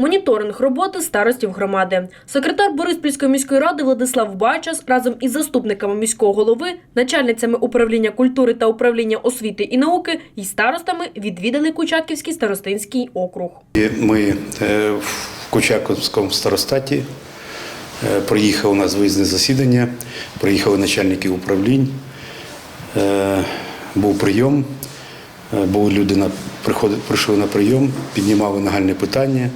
Моніторинг роботи старостів громади. Секретар Бориспільської міської ради Владислав Байчас разом із заступниками міського голови, начальницями управління культури та управління освіти і науки і старостами відвідали Кучаківський старостинський округ. Ми е, в Кучаковському старостаті е, приїхав у нас виїзне засідання, приїхали начальники управлінь, е, був прийом, були люди прийшли на прийом, піднімали нагальне питання.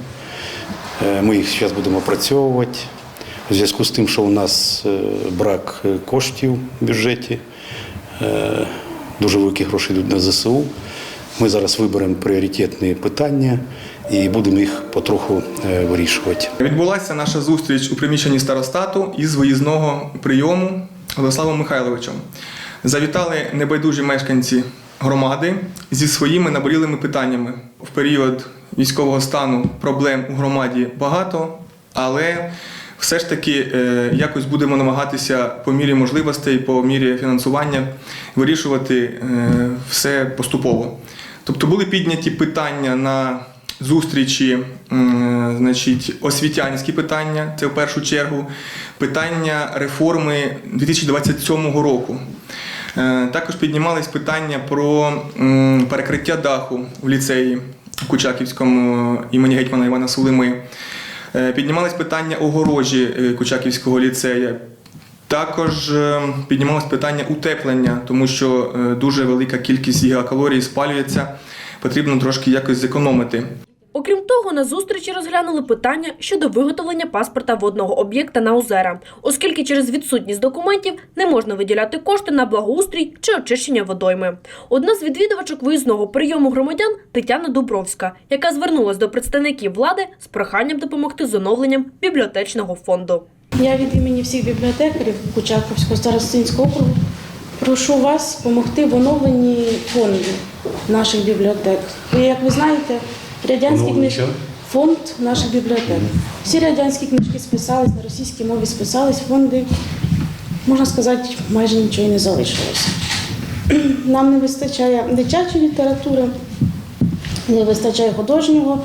Е, Ми їх зараз будемо опрацьовувати. У зв'язку з тим, що у нас е, брак е, коштів в бюджеті, дуже великі гроші йдуть на ЗСУ. Ми зараз виберемо пріоритетні питання і будемо їх потроху вирішувати. Відбулася наша зустріч у приміщенні старостату із виїзного прийому Владиславом Михайловичем. Завітали небайдужі мешканці громади зі своїми наболілими питаннями. В період військового стану проблем у громаді багато, але все ж таки е, якось будемо намагатися по мірі можливостей, по мірі фінансування вирішувати е, все поступово. Тобто були підняті питання на зустрічі, значить, освітянські питання, це в першу чергу, питання реформи 2027 року. Е, Також піднімались питання про перекриття даху в ліцеї Кучаківському імені гетьмана Івана Сулими. Е, Піднімались питання огорожі е, Кучаківського ліцея. Також е, піднімалось питання утеплення, тому що е, дуже велика кількість гігакалорій спалюється, потрібно трошки якось зекономити. Окрім того, на зустрічі розглянули питання щодо виготовлення паспорта водного об'єкта на озера, оскільки через відсутність документів не можна виділяти кошти на благоустрій чи очищення водойми. Одна з відвідувачок виїзного прийому громадян Тетяна Дубровська, яка звернулась до представників влади з проханням допомогти з оновленням бібліотечного фонду. Я від імені всіх бібліотекарів Кучаковського старостинського округу прошу вас допомогти в оновленні фондів наших бібліотек. І, як ви знаєте, радянські Оновлення книжки фонд наших бібліотек. Всі радянські книжки списались, на російській мові списались, фонди, можна сказати, майже нічого і не залишилося. Нам не вистачає дитячої літератури, не вистачає художнього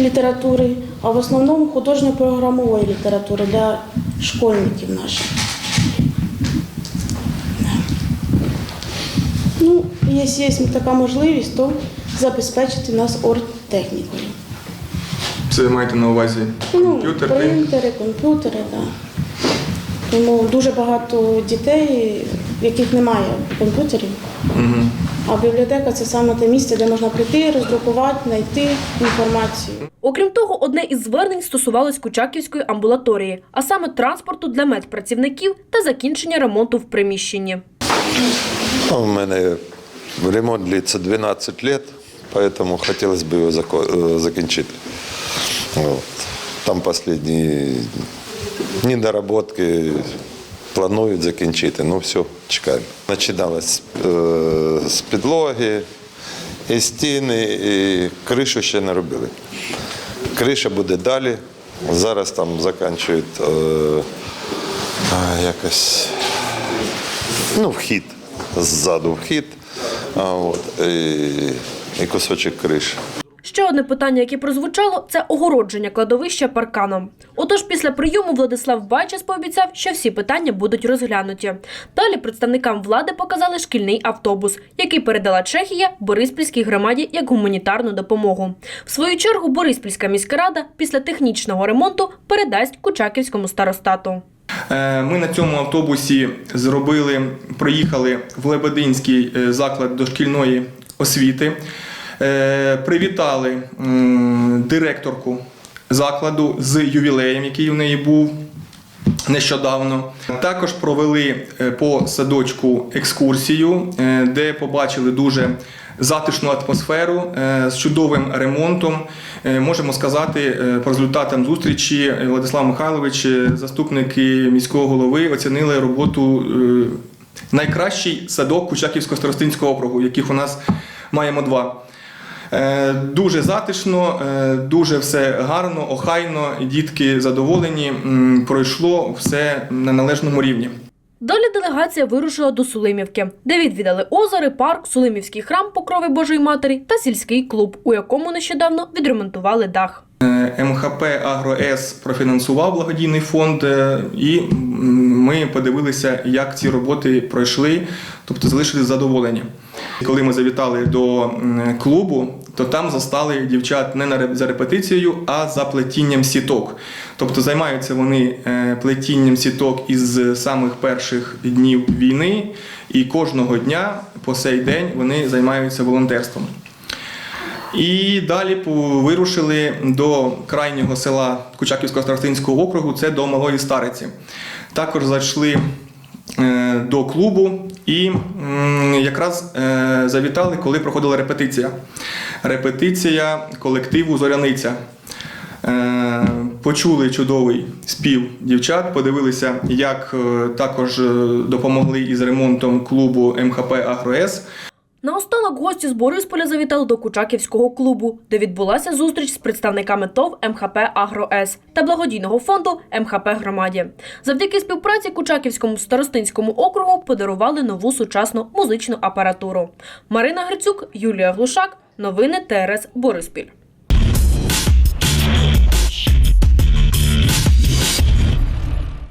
літератури, а в основному художньо-програмової літератури для школьників наших. Ну, якщо є така можливість, то забезпечити нас оргтехнікою. Це ви маєте на увазі Ну, комп'ютер, принтер? принтери, комп'ютери, так. Тому дуже багато дітей, в яких немає комп'ютерів. Мгм. А бібліотека це саме те місце, де можна прийти, роздрукувати, знайти інформацію. Окрім того, одне із звернень стосувалось Кучаківської амбулаторії, а саме транспорту для медпрацівників та закінчення ремонту в приміщенні. Ну, У мене ремонт длится 12 лет, поэтому хотелось бы его зако- э, закінчити. Вот. Там последні недоработки планують закінчити. Ну все, чекаємо. Починалось е, з підлоги, і стіни, і кришу ще не робили. Криша буде далі. Зараз там закінчують е, а, якось ну, вхід, ззаду вхід, а, от, і, і кусочок криші. Ще одне питання, яке прозвучало, це огородження кладовища парканом. Отож, після прийому Владислав Байчас пообіцяв, що всі питання будуть розглянуті. Далі представникам влади показали шкільний автобус, який передала Чехія Бориспільській громаді як гуманітарну допомогу. В свою чергу Бориспільська міська рада після технічного ремонту передасть Кучаківському старостату. Е, Ми на цьому автобусі зробили, проїхали в Лебединський е, заклад дошкільної освіти, привітали директорку закладу з ювілеєм, який у неї був. Нещодавно також провели е, по садочку екскурсію, е, де побачили дуже затишну атмосферу е, з чудовим ремонтом. Е, Можемо сказати е, по результатам зустрічі е, Владислав Михайлович, е, заступники міського голови, оцінили роботу е, найкращий садок Кучаківського старостинського округу, яких у нас маємо два. Е, Дуже затишно, е, дуже все гарно, охайно, дітки задоволені. Пройшло все на належному рівні. Далі делегація вирушила до Сулимівки, де відвідали озери, парк, Сулимівський храм Покрови Божої Матері та сільський клуб, у якому нещодавно відремонтували дах. Е, МХП «Агроес» профінансував благодійний фонд, і ми подивилися, як ці роботи пройшли, тобто залишились задоволені. Коли ми завітали до клубу, то там застали дівчат не за репетицією, а за плетінням сіток. Тобто займаються вони е, плетінням сіток із самих перших днів війни, і кожного дня по сей день вони займаються волонтерством. І далі вирушили до крайнього села Кучаківського старостинського округу, це до Малої Стариці. Також зайшли до клубу і якраз е, завітали, коли проходила репетиція. Репетиція колективу Зоряниця. Е, Почули чудовий спів дівчат, подивилися, як е, також е, допомогли із ремонтом клубу МХП «Агроес». Наостанок гості з Борисполя завітали до Кучаківського клубу, де відбулася зустріч з представниками ТОВ МХП «Агроес» та благодійного фонду МХП «Громаді». Завдяки співпраці Кучаківському старостинському округу подарували нову сучасну музичну апаратуру. Марина Грицюк, Юлія Глушак. Новини ТРС Бориспіль.